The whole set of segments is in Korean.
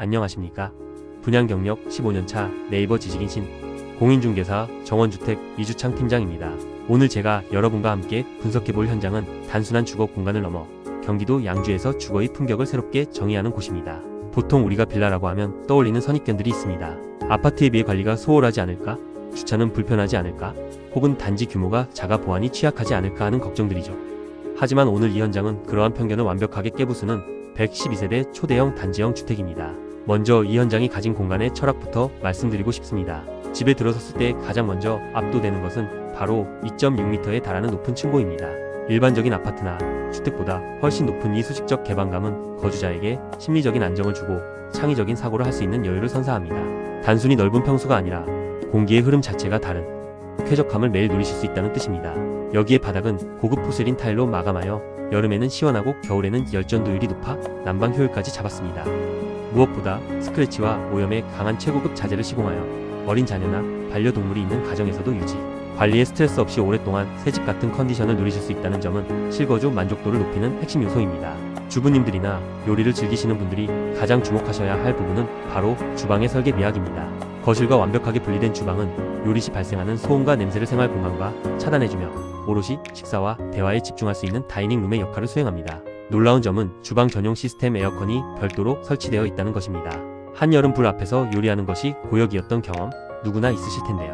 안녕하십니까? 분양 경력 15년차 네이버 지식인 신 공인중개사 정원주택 이주창 팀장입니다. 오늘 제가 여러분과 함께 분석해볼 현장은 단순한 주거 공간을 넘어 경기도 양주에서 주거의 품격을 새롭게 정의하는 곳입니다. 보통 우리가 빌라라고 하면 떠올리는 선입견들이 있습니다. 아파트에 비해 관리가 소홀하지 않을까? 주차는 불편하지 않을까? 혹은 단지 규모가 작아 보안이 취약하지 않을까 하는 걱정들이죠. 하지만 오늘 이 현장은 그러한 편견을 완벽하게 깨부수는 112세대 초대형 단지형 주택입니다. 먼저 이 현장이 가진 공간의 철학부터 말씀드리고 싶습니다. 집에 들어섰을 때 가장 먼저 압도되는 것은 바로 2.6m에 달하는 높은 층고입니다. 일반적인 아파트나 주택보다 훨씬 높은 이 수직적 개방감은 거주자에게 심리적인 안정을 주고 창의적인 사고를 할 수 있는 여유를 선사합니다. 단순히 넓은 평수가 아니라 공기의 흐름 자체가 다른 쾌적함을 매일 누리실 수 있다는 뜻입니다. 여기에 바닥은 고급 포세린 타일로 마감하여 여름에는 시원하고 겨울에는 열전도율이 높아 난방 효율까지 잡았습니다. 무엇보다 스크래치와 오염에 강한 최고급 자재를 시공하여 어린 자녀나 반려동물이 있는 가정에서도 유지, 관리에 스트레스 없이 오랫동안 새집 같은 컨디션을 누리실 수 있다는 점은 실거주 만족도를 높이는 핵심 요소입니다. 주부님들이나 요리를 즐기시는 분들이 가장 주목하셔야 할 부분은 바로 주방의 설계 미학입니다. 거실과 완벽하게 분리된 주방은 요리 시 발생하는 소음과 냄새를 생활 공간과 차단해주며 오롯이 식사와 대화에 집중할 수 있는 다이닝룸의 역할을 수행합니다. 놀라운 점은 주방 전용 시스템 에어컨이 별도로 설치되어 있다는 것입니다. 한여름 불 앞에서 요리하는 것이 고역이었던 경험 누구나 있으실 텐데요.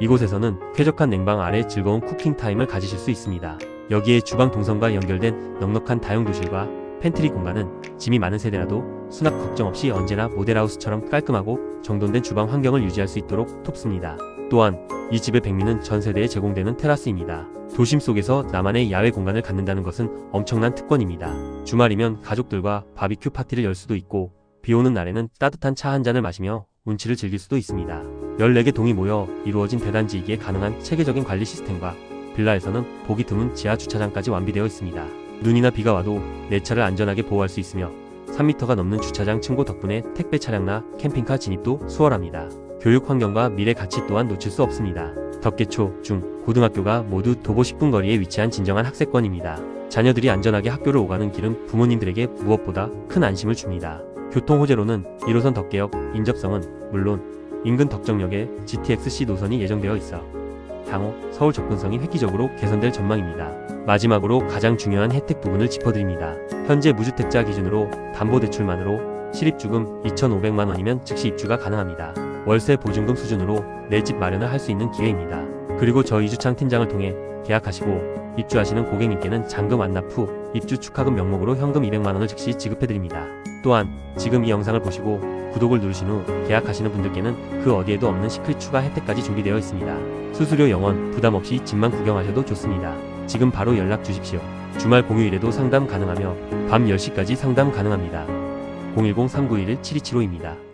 이곳에서는 쾌적한 냉방 아래 즐거운 쿠킹 타임을 가지실 수 있습니다. 여기에 주방 동선과 연결된 넉넉한 다용도실과 팬트리 공간은 짐이 많은 세대라도 수납 걱정 없이 언제나 모델하우스처럼 깔끔하고 정돈된 주방 환경을 유지할 수 있도록 돕습니다. 또한 이 집의 백미는 전 세대에 제공되는 테라스입니다. 도심 속에서 나만의 야외 공간을 갖는다는 것은 엄청난 특권입니다. 주말이면 가족들과 바비큐 파티를 열 수도 있고 비 오는 날에는 따뜻한 차 한 잔을 마시며 운치를 즐길 수도 있습니다. 14개 동이 모여 이루어진 대단지이기에 가능한 체계적인 관리 시스템과 빌라에서는 보기 드문 지하 주차장까지 완비되어 있습니다. 눈이나 비가 와도 내 차를 안전하게 보호할 수 있으며 3m가 넘는 주차장 층고 덕분에 택배 차량나 캠핑카 진입도 수월합니다. 교육 환경과 미래 가치 또한 놓칠 수 없습니다. 덕계초, 중, 고등학교가 모두 도보 10분 거리에 위치한 진정한 학세권입니다. 자녀들이 안전하게 학교를 오가는 길은 부모님들에게 무엇보다 큰 안심을 줍니다. 교통 호재로는 1호선 덕계역 인접성은 물론 인근 덕정역에 GTX-C 노선이 예정되어 있어 향후 서울 접근성이 획기적으로 개선될 전망입니다. 마지막으로 가장 중요한 혜택 부분을 짚어드립니다. 현재 무주택자 기준으로 담보대출만으로 실입주금 2,500만 원이면 즉시 입주가 가능합니다. 월세 보증금 수준으로 내 집 마련을 할 수 있는 기회입니다. 그리고 저 이주창 팀장을 통해 계약하시고 입주하시는 고객님께는 잔금 완납 후 입주 축하금 명목으로 현금 200만 원을 즉시 지급해드립니다. 또한 지금 이 영상을 보시고 구독을 누르신 후 계약하시는 분들께는 그 어디에도 없는 시크릿 추가 혜택까지 준비되어 있습니다. 수수료 영원 부담 없이 집만 구경하셔도 좋습니다. 지금 바로 연락 주십시오. 주말 공휴일에도 상담 가능하며 밤 10시까지 상담 가능합니다. 010-3911-7275입니다.